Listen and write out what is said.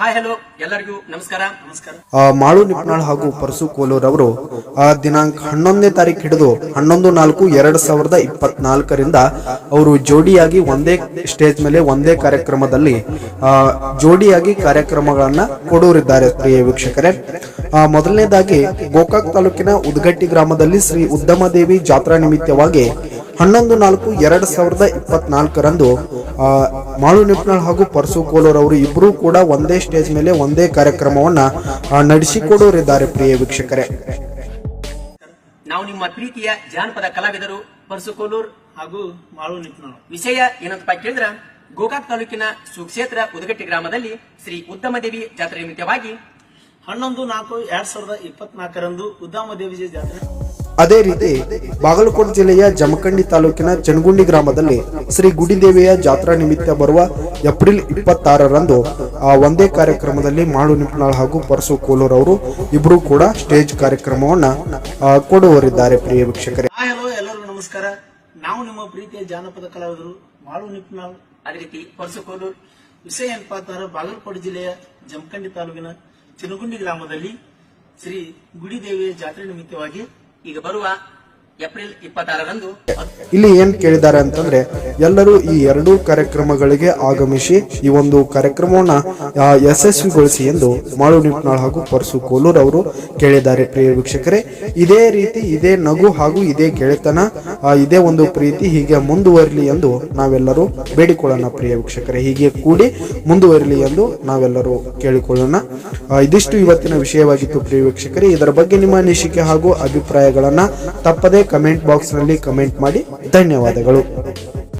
Hi hello. ಎಲ್ಲರಿಗೂ ನಮಸ್ಕಾರ. ನಮಸ್ಕಾರ. ಆ, ಮಾಳು ನಿಪ್ನಾಳ್ ಹಾಗೂ ಪರಸು ಕೋಲೂರ್ ಅವರು ಆ, ದಿನಾಂಕ ಹನ್ನೊಂದನೇ ತಾರೀಕು ಹಿಡಿದು ಹನ್ನೊಂದು ನಾಲ್ಕು ಎರಡ್ ಸಾವಿರದ ಇಪ್ಪತ್ನಾಲ್ಕರಿಂದ ಅವರು ಜೋಡಿಯಾಗಿ ಒಂದೇ ಸ್ಟೇಜ್ ಮೇಲೆ ಒಂದೇ ಕಾರ್ಯಕ್ರಮದಲ್ಲಿ ಆ, ಜೋಡಿಯಾಗಿ ಕಾರ್ಯಕ್ರಮಗಳನ್ನ ಕೊಡೋರಿದ್ದಾರೆ ಪ್ರಿಯ ವೀಕ್ಷಕರೇ. ಆ, ಮೊದಲನೇದಾಗಿ ಗೋಕಾಕ್ ತಾಲೂಕಿನ ಉದ್ಗಟ್ಟಿ ಗ್ರಾಮದಲ್ಲಿ ಶ್ರೀ ಉದ್ದಮದೇವಿ ಜಾತ್ರಾ ನಿಮಿತ್ತವಾಗಿ ಹನ್ನೊಂದು ನಾಲ್ಕು ಎರಡು ಸಾವಿರದ ಇಪ್ಪತ್ನಾಲ್ಕರಂದು ಆ, ಮಾಳು ನಿಪ್ನಾಳ್ ಹಾಗೂ ಪರಸು ಕೋಲೂರ್ ಅವರು ಇಬ್ಬರೂ ಕೂಡ ಒಂದೇ ಸ್ಟೇಜ್ ಮೇಲೆ ಒಂದೇ ಕಾರ್ಯಕ್ರಮವನ್ನ ನಡೆಸಿಕೊಡೋರಿದ್ದಾರೆ ಪ್ರಿಯ ವೀಕ್ಷಕರೇ. ನಾವು ನಿಮ್ಮ ಪ್ರೀತಿಯ ಜಾನಪದ ಕಲಾವಿದರು ಪರಸುಕೋಲೂರ್ ಹಾಗೂ ಮಾಳು ನಿಪ್ನಾಳ್. ವಿಷಯ ಏನಂತಪ್ಪ ಕೇಳಿದ್ರ ಗೋಕಾಕ್ ತಾಲೂಕಿನ ಸುಕ್ಷೇತ್ರ ಉದಗಟ್ಟಿ ಗ್ರಾಮದಲ್ಲಿ ಶ್ರೀ ಉದ್ದಮದೇವಿ ಜಾತ್ರೆ ನಿಮಿತ್ತವಾಗಿ ಹನ್ನೊಂದು ನಾಲ್ಕು ಎರಡ್ ಸಾವಿರದ ಇಪ್ಪತ್ನಾಲ್ಕರಂದು ಉದ್ದಾಮ ದೇವಿ ಜಾತ್ರೆ ಅದೇ ರೀತಿ ಬಾಗಲಕೋಟೆ ಜಿಲ್ಲೆಯ ಜಮಖಂಡಿ ತಾಲೂಕಿನ ಚನಗುಂಡಿ ಗ್ರಾಮದಲ್ಲಿ ಶ್ರೀ ಗುಡಿದೇವಿಯ ಜಾತ್ರಾ ನಿಮಿತ್ತ ಬರುವ ಏಪ್ರಿಲ್ ಇಪ್ಪತ್ತಾರರಂದು ಆ ಒಂದೇ ಕಾರ್ಯಕ್ರಮದಲ್ಲಿ ಮಾಳು ನಿಪ್ನಾಳ್ ಹಾಗೂ ಪರಸು ಕೋಲೂರ್ ಅವರು ಇಬ್ಬರು ಕೂಡ ಸ್ಟೇಜ್ ಕಾರ್ಯಕ್ರಮವನ್ನ ಕೊಡುವರಿದ್ದಾರೆ ಪ್ರಿಯ ವೀಕ್ಷಕರೇ. ಎಲ್ಲರಿಗೂ ನಮಸ್ಕಾರ. ನಾವು ನಿಮ್ಮ ಪ್ರೀತಿಯ ಜಾನಪದ ಕಲಾವಿದರು ಮಾಳು ನಿಪ್ನಾಳ್, ಅದೇ ರೀತಿ ಪರಸುಕೋಲೂರ್ ವಿಷಯ ಏನಪ್ಪಾ ಬಾಗಲಕೋಟೆ ಜಿಲ್ಲೆಯ ಜಮಖಂಡಿ ತಾಲೂಕಿನ ಚನಗುಂಡಿ ಗ್ರಾಮದಲ್ಲಿ ಶ್ರೀ ಗುಡಿದೇವಿಯ ಜಾತ್ರೆ ನಿಮಿತ್ತವಾಗಿ ಈಗ ಬರುವ ಇಲ್ಲಿ ಏನ್ ಕೇಳಿದ್ದಾರೆ ಅಂತಂದ್ರೆ, ಎಲ್ಲರೂ ಈ ಎರಡೂ ಕಾರ್ಯಕ್ರಮಗಳಿಗೆ ಆಗಮಿಸಿ ಈ ಒಂದು ಕಾರ್ಯಕ್ರಮವನ್ನ ಯಶಸ್ವಿಗೊಳಿಸಿ ಎಂದು ಮಾಳು ನಿಪ್ನಾಳ್ ಹಾಗೂ ಪರಸು ಕೋಲೂರ್ ಅವರು ಕೇಳಿದ್ದಾರೆ. ಪ್ರಿಯ ವೀಕ್ಷಕರೇ, ಇದೇ ರೀತಿ ಇದೇ ನಗು ಹಾಗೂ ಇದೇ ಗೆಳೆತನ ಇದೇ ಒಂದು ಪ್ರೀತಿ ಹೀಗೆ ಮುಂದುವರಿಲಿ ಎಂದು ನಾವೆಲ್ಲರೂ ಬೇಡಿಕೊಳ್ಳೋಣ. ಪ್ರಿಯ ವೀಕ್ಷಕರೇ, ಹೀಗೆ ಕೂಡಿ ಮುಂದುವರಿಲಿ ಎಂದು ನಾವೆಲ್ಲರೂ ಕೇಳಿಕೊಳ್ಳೋಣ. ಇದಿಷ್ಟು ಇವತ್ತಿನ ವಿಷಯವಾಗಿತ್ತು. ಪ್ರಿಯ ವೀಕ್ಷಕರೇ, ಇದರ ಬಗ್ಗೆ ನಿಮ್ಮ ಅನಿಸಿಕೆ ಹಾಗೂ ಅಭಿಪ್ರಾಯಗಳನ್ನ ತಪ್ಪದೇ ಕಮೆಂಟ್ ಬಾಕ್ಸ್ನಲ್ಲಿ ಕಮೆಂಟ್ ಮಾಡಿ. ಧನ್ಯವಾದಗಳು.